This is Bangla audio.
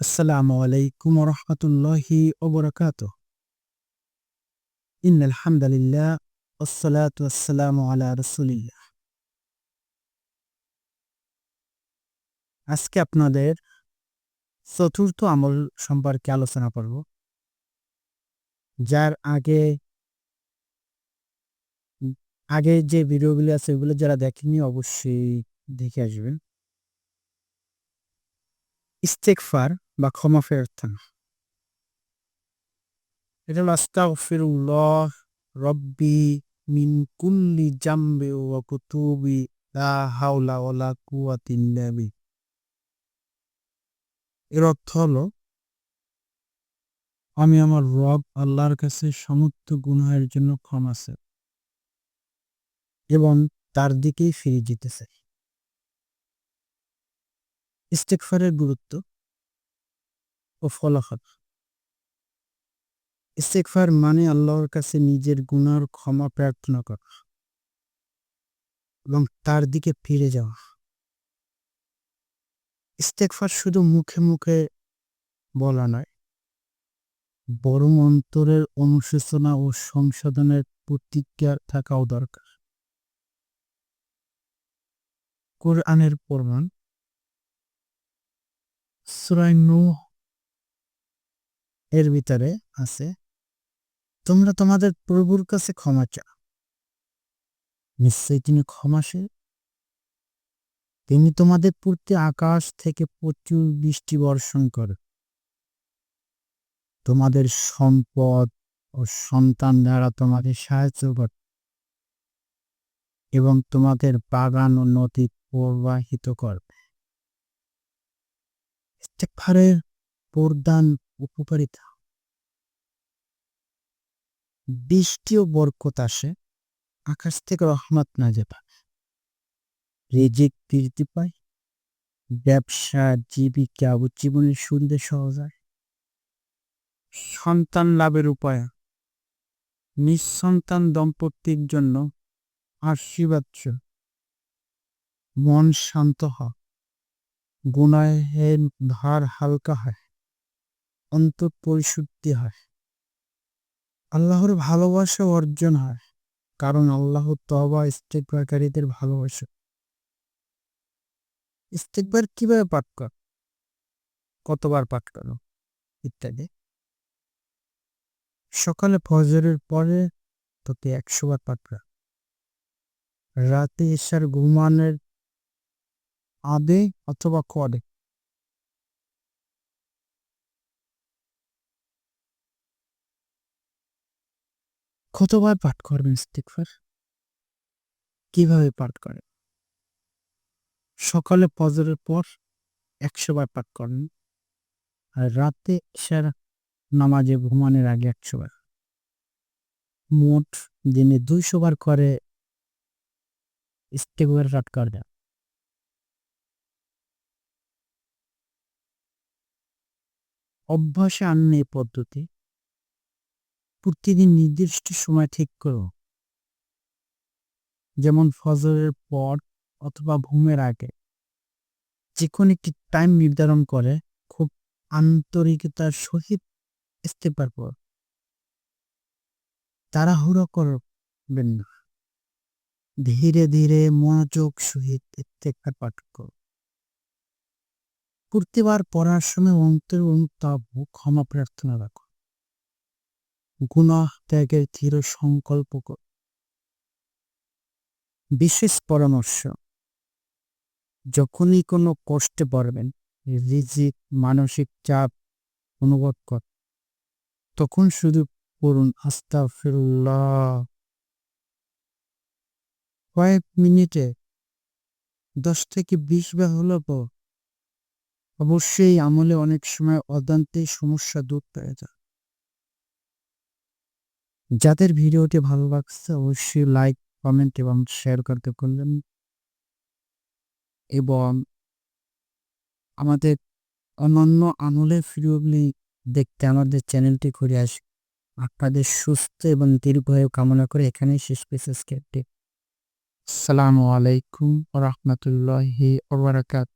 السلام عليكم ورحمة الله وبركاته إن الحمد لله والصلاة والسلام على رسول الله আজকে আপনাদের চতুর্থ আমল সম্পর্কে আলোচনা করব যার আগে আগে যে ভিডিওগুলি আছে ওগুলো যারা দেখেনি অবশ্যই দেখে আসবেন ইস্তেকফার বা ক্ষমা ফেরতান এটা আস্তাগফিরুল্লাহ, রব্বি মিন কুল্লি জাম্বে কুতুবি, লা হাওলা ওয়ালা কুওয়াতা এর অর্থ হলো, আমি আমার রব আল্লাহর কাছে সমস্ত গুনাহের জন্য ক্ষমা চাই এবং তার দিকেই ফিরে যেতে চাই। ইস্তেকফারের গুরুত্ব ও ফলাফল। ইস্তেকফার মানে আল্লাহর কাছে নিজের গুনার ক্ষমা প্রার্থনা করা এবং তার দিকে ফিরে যাওয়া। ইস্তেকফার শুধু মুখে মুখে বলা নয়, বরং অন্তরের অনুশোচনা ও সংশোধনের প্রতিজ্ঞা থাকাও দরকার। কোরআনের প্রমাণ সুরাই এর ভিতরে আছে। তোমরা তোমাদের প্রভুর কাছে ক্ষমা চাও। নিশ্চয়ই তিনি ক্ষমাশীল। তিনি তোমাদের প্রতি আকাশ থেকে প্রচুর বৃষ্টি বর্ষণ করে তোমাদের সম্পদ ও সন্তান দ্বারা তোমাদের সাহায্য করে। এবং তোমাদের বাগান ও নদী প্রবাহিত করবে। ইস্তেকফারের প্রদান উপকারিতা। বৃষ্টি ও বরকত আসে, আকাশ থেকে রহমত না যেতে রিজিক বৃদ্ধি পায়, ব্যবসা, জীবিকা ও জীবনের সুন্দর সহজ হয়। সন্তান লাভের উপায়। নিঃসন্তান দম্পতির জন্য আশীর্বাদ মন শান্ত হয় গুনাহের ভার হালকা হয়। অন্তর পরিশুদ্ধি হয়। আল্লাহর ভালোবাসা অর্জন হয়, কারণ আল্লাহ তবা ইস্তেকবারকারীদের ভালোবাসা। ইস্তেকবার কীভাবে পাঠ কর? কতবার পাঠ করো? ইত্যাদি। সকালে ফজরের পরে তোকে একশো বার পাঠ কর। রাতে এসার ঘুমানের আদে অথবা কদে কতবার পাঠ করবেন ইস্তিকফার কীভাবে পাঠ করেন সকালে ফজরের পর একশো বার পাঠ করেন। আর রাতে এসার নামাজে ঘুমানোর আগে একশো বার মোট দিনে দুইশো বার করে ইস্তেকবার পাঠ করে অভ্যাসে আনলে পদ্ধতি। প্রতিদিন নির্দিষ্ট সময় ঠিক করো। যেমন ফজরের পর অথবা ঘুমের আগে। যে কোনো একটি টাইম নির্ধারণ করে, খুব আন্তরিকতার সহিত ইস্তেফার পর। তাড়াহুড়ো করবেন না। ধীরে ধীরে মনোযোগ সহিত ইস্তেফার পাঠ করো প্রতিবার পড়ার সময় অন্তর অনুতাপ ক্ষমা প্রার্থনা রাখো। গুনাহ ত্যাগের ধীর সংকল্প কর। বিশেষ পরামর্শ। যখনই কোনো কষ্টে পড়বেন, রিজিক, মানসিক চাপ অনুভব কর। তখন শুধু পড়ুন আস্তা ফিরুল্লাহ কয়েক মিনিটে দশ থেকে বিশ বার হলো পর। অবশ্যই আমলে অনেক সময় অজান্তেই সমস্যা দূর পেয়ে যায়। যাদের ভিডিওটি ভালো লাগছে অবশ্যই লাইক কমেন্ট এবং শেয়ার করতে করলেন এবং আমাদের অন্যান্য আমলের ভিডিওগুলি দেখতে আমাদের চ্যানেলটি ঘুরে আসে আপনাদের সুস্থ এবং দীর্ঘায়ু কামনা করে এখানেই শেষ পেসেস কেটে আসসালামু আলাইকুম রহমতুল্লাহি ওবরাকাত